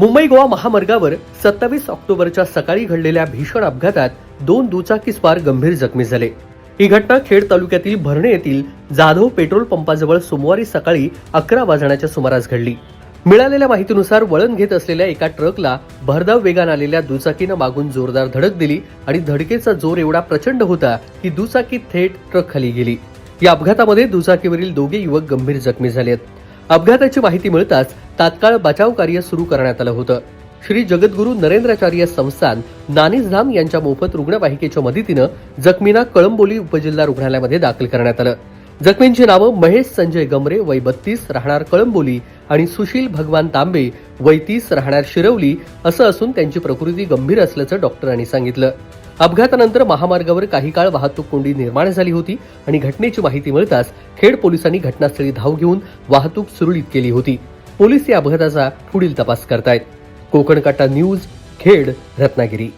मुंबई गोवा महामार्गावर सत्तावीस ऑक्टोबरच्या सकाळी घडलेल्या भीषण अपघातात दोन दुचाकी स्वार गंभीर जखमी झाले. ही घटना खेड तालुक्यातील भरणे येथील जाधव पेट्रोल पंपाजवळ सोमवारी सकाळी अकरा वाजण्याच्या सुमारास घडली. मिळालेल्या माहितीनुसार वळण घेत असलेल्या एका ट्रकला भरधाव वेगान आलेल्या दुचाकीनं मागून जोरदार धडक दिली आणि धडकेचा जोर एवढा प्रचंड होता की दुचाकी थेट ट्रक खाली गेली. या अपघातामध्ये दुचाकीवरील दोघे युवक गंभीर जखमी झालेत. अपघाताची माहिती मिळताच तात्काळ बचाव कार्य सुरू करण्यात आलं होतं. श्री जगद्गुरू नरेंद्राचार्य संस्थान नानीसधाम यांच्या मोफत रुग्णवाहिकेच्या मदतीनं जखमींना कळंबोली उपजिल्हा रुग्णालयामध्ये दाखल करण्यात आलं. जखमींची नावं महेश संजय गमरे वय बत्तीस राहणार कळंबोली आणि सुशील भगवान तांबे वय तीस राहणार शिरवली असं असून त्यांची प्रकृती गंभीर असल्याचं डॉक्टरांनी सांगितलं. अपघातानंतर महामार्गावर काही काळ वाहतूक कोंडी निर्माण झाली होती आणि घटनेची माहिती मिळताच खेड पोलिसांनी घटनास्थळी धाव घेऊन वाहतूक सुरळीत केली होती. पोलीस या अपघाताचा पुढील तपास करतायत. कोकण काटा न्यूज खेड रत्नागिरी.